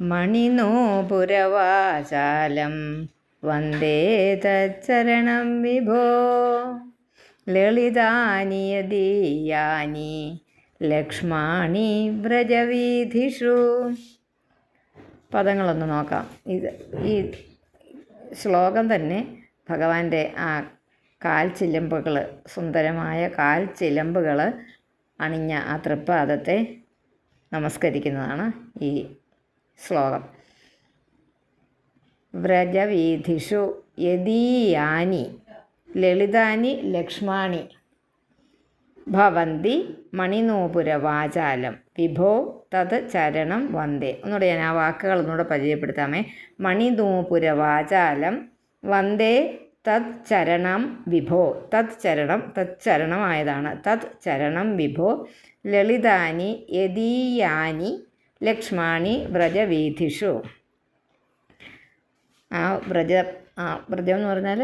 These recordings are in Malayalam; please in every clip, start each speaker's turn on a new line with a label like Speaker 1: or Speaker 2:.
Speaker 1: മണിനോപുരവാചാലം വന്ദേ തച്ചരണം വിഭോ. ലളിതാനി ലക്ഷ്മണി വ്രജവീഥിഷു. പദങ്ങളൊന്ന് നോക്കാം. ഇത് ഈ ശ്ലോകം തന്നെ ഭഗവാന്റെ ആ കാൽ ചിലമ്പുകൾ സുന്ദരമായ കാൽ ചിലമ്പുകൾ അണിഞ്ഞ ആ തൃപ്പാദത്തെ നമസ്കരിക്കുന്നതാണ് ഈ ശ്ലോകം. വ്രജവീധിഷു യദീയാനി ലളിതാനി ലക്ഷ്മാണി ഭവന്തി മണിനൂപുരവാചാലം വിഭോ തത് ചരണം വന്ദേ. ഒന്നുകൂടെ ഞാൻ ആ വാക്കുകൾ ഒന്നുകൂടെ പരിചയപ്പെടുത്താമേ. മണിനൂപുരവാചാലം വന്ദേ തത് ചരണം വിഭോ. തത് ചരണം തത് ചരണമായതാണ്. തത് ചരണം വിഭോ ലളിതാനി യദീയാനി ലക്ഷ്മാണി വ്രജവീഥിഷു. ആ വ്രജ ആ വ്രജം എന്ന് പറഞ്ഞാൽ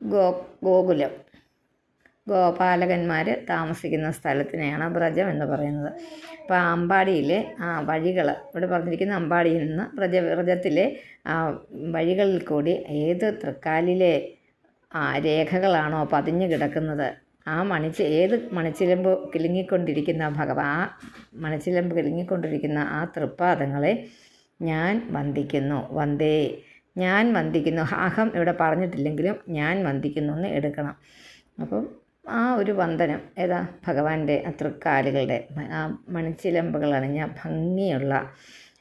Speaker 1: ഗോ ഗോകുലം. ഗോപാലകന്മാർ താമസിക്കുന്ന സ്ഥലത്തിനെയാണ് വ്രജം എന്ന് പറയുന്നത്. അപ്പോൾ അമ്പാടിയിലെ ആ വഴികൾ ഇവിടെ പറഞ്ഞിരിക്കുന്ന അമ്പാടിയിൽ നിന്ന് വ്രജ വ്രജത്തിലെ ആ വഴികളിൽ കൂടി ഏത് തൃക്കാലിലെ ആ രേഖകളാണോ പതിഞ്ഞു കിടക്കുന്നത് ആ മണിച്ച് ഏത് മണിച്ചിലമ്പ് കിലുങ്ങിക്കൊണ്ടിരിക്കുന്ന ഭഗവാൻ ആ മണിച്ചിലമ്പ് കിലുങ്ങിക്കൊണ്ടിരിക്കുന്ന ആ തൃപ്പാദങ്ങളെ ഞാൻ വന്ദിക്കുന്നു. വന്ദേ ഞാൻ വന്ദിക്കുന്നു. അഹം ഇവിടെ പറഞ്ഞിട്ടില്ലെങ്കിലും ഞാൻ വന്ദിക്കുന്നു. എന്ന് എടുക്കണം. അപ്പം ആ ഒരു വന്ദനം ഏതാ ഭഗവാന്റെ ആ തൃക്കാലുകളുടെ ആ മണിച്ചിലമ്പുകൾ അണിഞ്ഞ ഭംഗിയുള്ള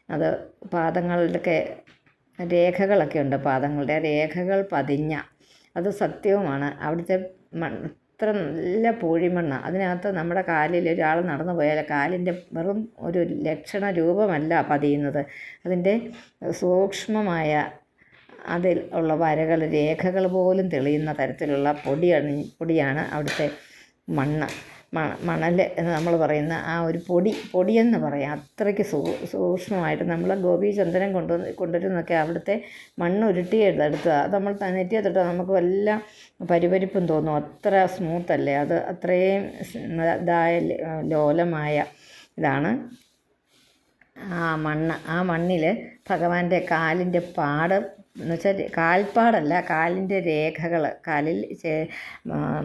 Speaker 1: അത് പാദങ്ങളുടെയൊക്കെ രേഖകളൊക്കെ ഉണ്ട് പാദങ്ങളുടെ രേഖകൾ പതിഞ്ഞ അത് സത്യവുമാണ്. അവിടുത്തെ അത്ര നല്ല പൂഴിമണ്ണാണ് അതിനകത്ത് നമ്മുടെ കാലിൽ ഒരാൾ നടന്നു പോയാൽ കാലിന്റെ വെറും ഒരു ലക്ഷണ രൂപമല്ല പതിയുന്നത്. അതിന്റെ സൂക്ഷ്മമായ അതിൽ ഉള്ള വരകൾ രേഖകൾ പോലും തെളിയുന്ന തരത്തിലുള്ള പൊടിയാണ് പൊടിയാണ് അവിടുത്തെ മണ്ണ്. മണൽ എന്ന് നമ്മൾ പറയുന്ന ആ ഒരു പൊടി പൊടിയെന്ന് പറയാം. അത്രയ്ക്ക് സൂ സൂക്ഷ്മമായിട്ട് നമ്മൾ ഗോപീചന്ദനം കൊണ്ടു കൊണ്ടുവരുന്നൊക്കെ അവിടുത്തെ മണ്ണ് ഉരുട്ടി എടുത്ത് അത് നമ്മൾ നെറ്റിയെത്തിട്ട് നമുക്ക് വല്ല പരിപരിപ്പും തോന്നും. അത്ര സ്മൂത്തല്ലേ അത് അത്രയും ഇതായ ലോലമായ ഇതാണ്. ആ മണ്ണ് ആ മണ്ണിൽ ഭഗവാന്റെ കാലിന്റെ പാട് എന്ന് വെച്ചാൽ കാൽപ്പാടല്ല കാലിന്റെ രേഖകൾ കാലിൽ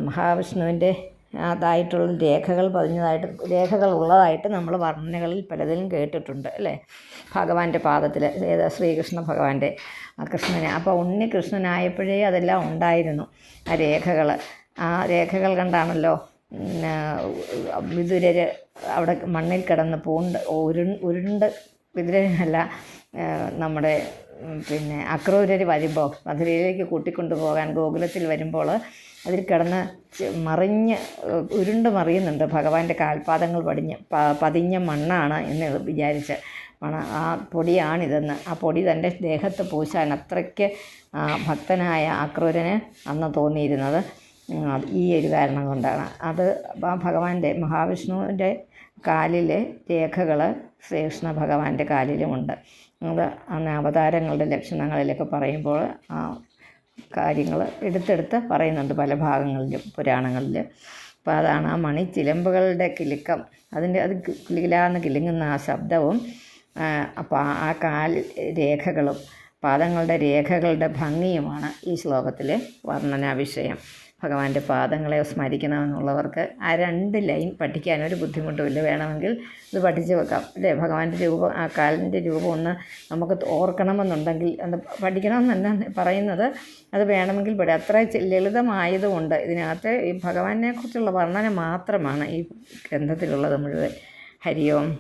Speaker 1: മഹാവിഷ്ണുവിന്റെ അതായിട്ടുള്ള രേഖകൾ പതിഞ്ഞതായിട്ട് രേഖകൾ ഉള്ളതായിട്ട് നമ്മൾ വർണനകളിൽ പലതിലും കേട്ടിട്ടുണ്ട് അല്ലേ? ഭഗവാന്റെ പാദത്തിൽ ഏത് ശ്രീകൃഷ്ണ ഭഗവാന്റെ കൃഷ്ണനെ. അപ്പോൾ ഉണ്ണി കൃഷ്ണനായപ്പോഴേ അതെല്ലാം ഉണ്ടായിരുന്നു ആ രേഖകൾ ആ രേഖകൾ കണ്ടാണല്ലോ വിതുരർ അവിടെ മണ്ണിൽ കിടന്ന് പൂണ്ട് ഉരു ഉരുണ്ട് വിതുരനല്ല നമ്മുടെ പിന്നെ അക്രൂരർ വരുമ്പോൾ മധുരയിലേക്ക് കൂട്ടിക്കൊണ്ടു പോകാൻ ഗോകുലത്തിൽ വരുമ്പോൾ അതിൽ കിടന്ന് മറിഞ്ഞ് ഉരുണ്ട് മറിയുന്നുണ്ട്. ഭഗവാന്റെ കാൽപാദങ്ങൾ പടിഞ്ഞ് പതിഞ്ഞ മണ്ണാണ് എന്ന് വിചാരിച്ച് മണ ആ പൊടിയാണിതെന്ന്. ആ പൊടി തന്റെ ദേഹത്ത് പൂശാൻ അത്രയ്ക്ക് ഭക്തനായ അക്രൂരന് അന്ന് തോന്നിയിരുന്നത്. ഈ ഒരു കാരണം കൊണ്ടാണ്. അത് ആ ഭഗവാന്റെ മഹാവിഷ്ണുവിന്റെ കാലിലെ രേഖകൾ ശ്രീകൃഷ്ണ ഭഗവാന്റെ കാലിലുമുണ്ട്. അത് അവതാരങ്ങളുടെ ലക്ഷണങ്ങളിലൊക്കെ പറയുമ്പോൾ ആ കാര്യങ്ങൾ എടുത്തെടുത്ത് പറയുന്നുണ്ട് പല ഭാഗങ്ങളിലും പുരാണങ്ങളിൽ അപ്പോൾ അതാണ് ആ മണി ചിലമ്പുകളുടെ കിലുക്കം. അതിന്റെ അത് കിലുകിലാന്ന് കിലുങ്ങുന്ന ആ ശബ്ദവും അപ്പോൾ ആ കാൽ രേഖകളും പാദങ്ങളുടെ രേഖകളുടെ ഭംഗിയുമാണ് ഈ ശ്ലോകത്തിലെ വർണനാ വിഷയം ഭഗവാന്റെ പാദങ്ങളെ സ്മരിക്കണമെന്നുള്ളവർക്ക് ആ രണ്ട് ലൈൻ പഠിക്കാൻ ഒരു ബുദ്ധിമുട്ടുമില്ല. വേണമെങ്കിൽ ഇത് പഠിച്ചു വെക്കാം. അല്ലേ? ഭഗവാന്റെ രൂപം ആ കാലിന്റെ രൂപം ഒന്ന് നമുക്ക് ഓർക്കണമെന്നുണ്ടെങ്കിൽ അത് പഠിക്കണമെന്നല്ല പറയുന്നത്. അത് വേണമെങ്കിൽ പഠി അത്ര ലളിതമായതുകൊണ്ട് ഇതിനകത്ത് ഈ ഭഗവാനെക്കുറിച്ചുള്ള വർണന മാത്രമാണ് ഈ ഗ്രന്ഥത്തിലുള്ളത് മുഴുവൻ. ഹരിയോം